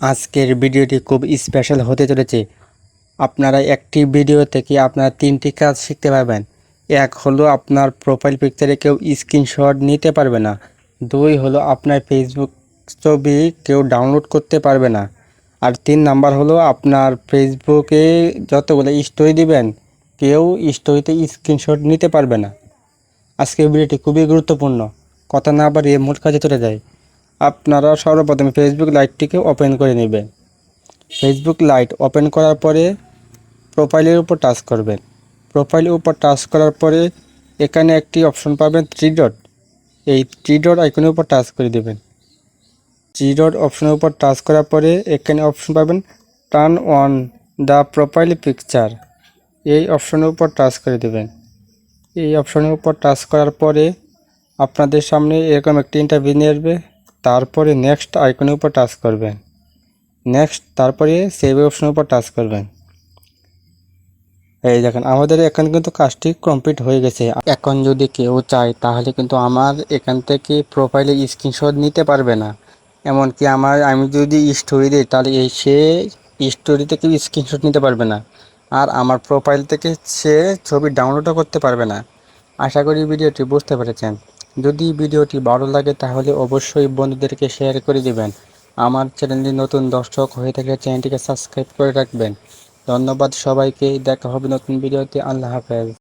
আজকের ভিডিওটি খুব স্পেশাল হতে চলেছে। আপনারা একটি ভিডিও থেকে আপনারা তিনটি কাজ শিখতে পারবেন। এক হলো আপনার প্রোফাইল পিকচারে কেউ স্ক্রিনশট নিতে পারবে না। দুই হলো আপনার ফেসবুক ছবি কেউ ডাউনলোড করতে পারবে না। আর তিন নাম্বার হলো আপনার ফেসবুকে যতগুলো স্টোরি দিবেন, কেউ স্টোরিতে স্ক্রিনশট নিতে পারবে না। আজকের ভিডিওটি খুবই গুরুত্বপূর্ণ। কথা না বাড়িয়ে মূল কাজে চলে যায় আপনারা সর্বপ্রথমে ফেসবুক লাইটটিকে ওপেন করে নেবেন। ফেসবুক লাইট ওপেন করার পরে প্রোফাইলের উপর টাচ করবেন। প্রোফাইলের উপর টাচ করার পরে এখানে একটি অপশন পাবেন থ্রি ডট এই থ্রি ডট আইকনের উপর টাচ করে দেবেন। থ্রি ডট অপশনের উপর টাচ করার পরে এখানে অপশন পাবেন turn on the profile picture এই অপশনের উপর টাচ করে দেবেন। এই অপশনের উপর টাচ করার পরে আপনাদের সামনে এরকম একটি ইন্টারভিউ নিয়ে আসবে। তারপরে নেক্সট আইকনের উপর টাচ করবেন। নেক্সট তারপরে সেভ অপশনের উপর টাচ করবেন। এই দেখেন, আমাদের এখানে কিন্তু কাজটি কমপ্লিট হয়ে গেছে। এখন যদি কেউ চায়, তাহলে কিন্তু আমার এখান থেকে প্রোফাইলে স্ক্রিনশট নিতে পারবে না। এমনকি আমার, আমি যদি স্টোরি দিই, তাহলে এই সে স্টোরি থেকে স্ক্রিনশট নিতে পারবে না। আর আমার প্রোফাইল থেকে সে ছবি ডাউনলোডও করতে পারবে না। আশা করি ভিডিওটি বুঝতে পেরেছেন। যদি ভিডিওটি ভালো লাগে তাহলে অবশ্যই বন্ধুদেরকে শেয়ার করে দেবেন। আমার চ্যানেলটি নতুন দর্শক হয়ে থাকলে চ্যানেলটিকে সাবস্ক্রাইব করে রাখবেন। ধন্যবাদ সবাইকে, দেখা হবে নতুন ভিডিওতে। আল্লাহ হাফেজ।